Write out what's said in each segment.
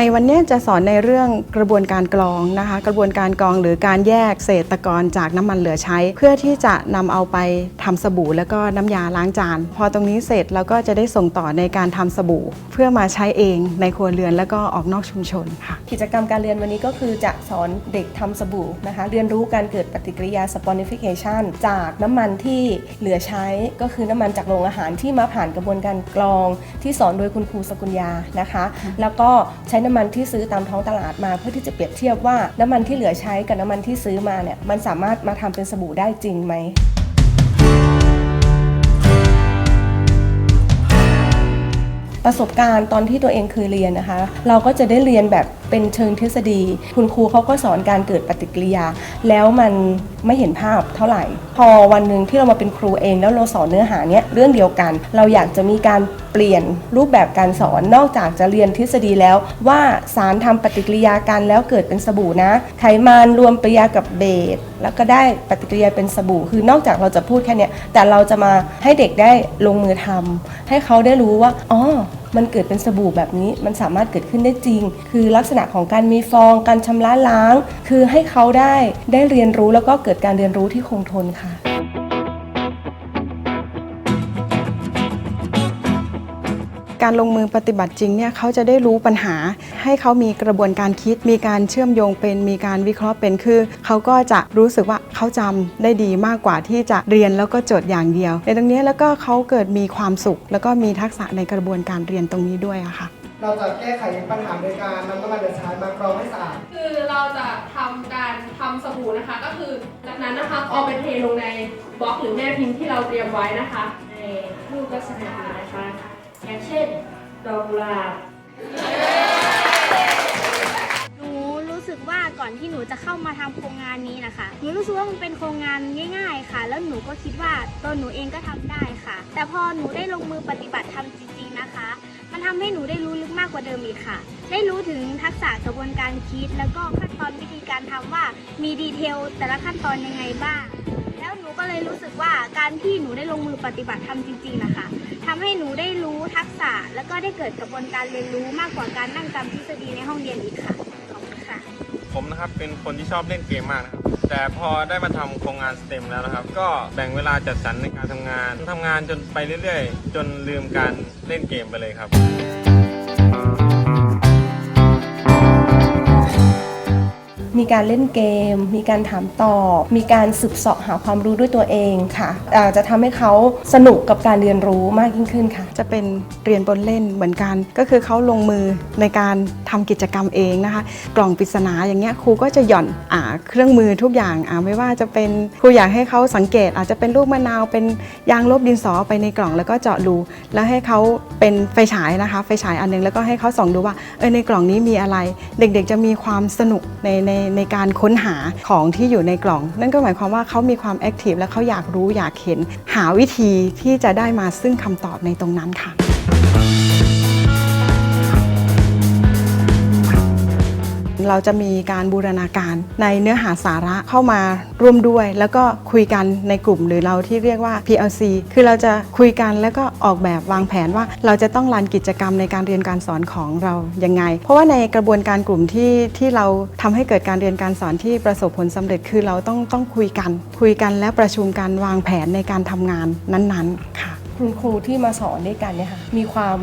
ในวันนี้จะสอนในเรื่องกระบวนการกรองนะคะ กระบวนการกรองหรือการแยกเศษตะกอนจากน้ำมันเหลือใช้ เพื่อที่จะนำเอาไปทำสบู่ แล้วก็น้ำยาล้างจาน พอตรงนี้เสร็จเราก็จะได้ส่งต่อในการทำสบู่ เพื่อมาใช้เองในครัวเรือนแล้วก็ออกนอกชุมชนค่ะ กิจกรรมการเรียนวันนี้ก็คือจะสอนเด็กทำสบู่นะคะ เรียนรู้การเกิดปฏิกิริยา saponification จากน้ำมันที่เหลือใช้ก็คือน้ำมันจากโรงอาหารที่มาผ่านกระบวนการกรอง ที่สอนโดยคุณครูสกุลยานะคะ แล้วก็ใช้น้น้ำมันที่ซื้อตามท้องตลาดมา เพื่อที่จะเปรียบเทียบว่าน้ำมันที่เหลือใช้กับน้ำมันที่ซื้อมาเนี่ยมันสามารถมาทำเป็นสบู่ได้จริงไหมประสบการณ์ตอนที่ตัวเองเคยเรียนนะคะ เราก็จะได้เรียนแบบเป็นเชิงทฤษฎี คุณครูเขาก็สอนการเกิดปฏิกิริยา แล้วมันไม่เห็นภาพเท่าไหร่ พอวันหนึ่งที่เรามาเป็นครูเองแล้วเราสอนเนื้อหาเนี้ยเรื่องเดียวกัน เราอยากจะมีการเปลี่ยนรูปแบบการสอนนอกจากจะเรียนทฤษฎีแล้ว ว่าสารทำปฏิกิริยากันแล้วเกิดเป็นสบู่นะ ไขมันรวมปริยากับเบสแล้วก็ได้ปฏิกิริยาเป็นสบู่ คือนอกจากเราจะพูดแค่เนี้ยแต่เราจะมาให้เด็กได้ลงมือทำให้เขาได้รู้ว่าอ๋อ มันเกิดเป็นสบู่แบบนี้มันสามารถเกิดขึ้นได้จริง คือลักษณะของการมีฟอง การชำระล้าง คือให้เขาได้ได้เรียนรู้แล้วก็เกิดการเรียนรู้ที่คงทนค่ะ การลงมือปฏิบัติจริงเนี่ยเขาจะได้รู้ปัญหา ให้เขามีกระบวนการคิด มีการเชื่อมโยงเป็น มีการวิเคราะห์เป็นคือเขาก็จะรู้สึกว่าเขาจำได้ดีมากกว่าที่จะเรียนแล้วก็จดอย่างเดียว ในตรงนี้แล้วก็เขาเกิดมีความสุข แล้วก็มีทักษะในกระบวนการเรียนตรงนี้ด้วยอะค่ะเราจะแก้ไขปัญหาโดยการนำน้ำมันเหลือใช้มากรองให้สะอาด คือเราจะทำการทำสบู่นะคะ ก็คือจากนั้นนะคะเอาไปเทลงในบล็อกหรือแม่พิมพ์ที่เราเตรียมไว้นะคะในรูปลักษณะนี้นะคะ อย่างเช่น ดอกกุหลาบหนูรู้สึกว่าก่อนที่หนูจะเข้ามาทำโครงงานนี้นะคะ หนูรู้สึกว่ามันเป็นโครงงานง่าย ๆ ค่ะ แล้วหนูก็คิดว่าตัวหนูเองก็ทำได้ค่ะ แต่พอหนูได้ลงมือปฏิบัติทำจริงๆนะคะ มันทำให้หนูได้รู้ลึกมากกว่าเดิมอีกค่ะ ได้รู้ถึงทักษะกระบวนการคิด แล้วก็ขั้นตอนวิธีการทำว่ามีดีเทลแต่ละขั้นตอนยังไงบ้าง แล้วหนูก็เลยรู้สึกว่าการที่หนูได้ลงมือปฏิบัติทำจริงๆนะคะทำให้หนูได้รู้ทัก แล้วก็ได้เกิดกระบวนการเรียนรู้มากกว่าการนั่งจำทฤษฎีในห้องเรียนอีกค่ะขอบคุณค่ะ ผมนะครับเป็นคนที่ชอบเล่นเกมมากนะครับแต่พอได้มาทำโครงงานสเต็มแล้วนะครับ ก็แบ่งเวลาจัดสรรในการทำงานทำงานจนไปเรื่อยๆ จนลืมการเล่นเกมไปเลยครับ การเล่นเกม มีการถามตอบ มีการสืบเสาะหาความรู้ด้วยตัวเองค่ะอาจะทำให้เขาสนุกกับการเรียนรู้มากยิ่งขึ้นค่ะ จะเป็นเรียนบนเล่นเหมือนกัน ก็คือเขาลงมือในการทำกิจกรรมเองนะคะ กล่องปริศนาอย่างเงี้ยครูก็จะหย่อนอ่าเครื่องมือทุกอย่างอ่าไม่ว่าจะเป็นครูอยากให้เขาสังเกต อาจจะเป็นลูกมะนาวเป็นยางลบดินสอไปในกล่องแล้วก็เจาะรูแล้วให้เขาเป็นไฟฉายนะคะไฟฉายอันหนึงแล้วก็ให้เขาส่องดูว่าเออในกล่องนี้มีอะไร เด็กๆจะมีความสนุกในในในในการค้นหาของที่อยู่ในกล่อง นั่นก็หมายความว่าเขามีความแอคทีฟและเขาอยากรู้อยากเห็น หาวิธีที่จะได้มาซึ่งคำตอบในตรงนั้นค่ะ เราจะมีการบูรณาการในเนื้อหาสาระเข้ามาร่วมด้วย แล้วก็คุยกันในกลุ่มหรือเราที่เรียกว่า PLC คือเราจะคุยกันแล้วก็ออกแบบวางแผนว่า เราจะต้องรันกิจกรรมในการเรียนการสอนของเรายังไง เพราะว่าในกระบวนการกลุ่มที่ที่เราทำให้เกิดการเรียนการสอนที่ประสบผลสำเร็จคือเราต้องต้องคุยกัน คุยกันและประชุมกันวางแผนในการทำงานนั้นๆค่ะ คุณครูที่มาสอนด้วยกันเนี่ยค่ะมีความ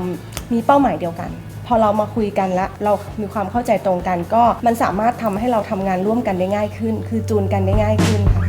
มีเป้าหมายเดียวกัน พอเรามาคุยกันแล้วเรามีความเข้าใจตรงกันก็มันสามารถทำให้เราทำงานร่วมกันได้ง่ายขึ้น คือจูนกันได้ง่ายขึ้นค่ะ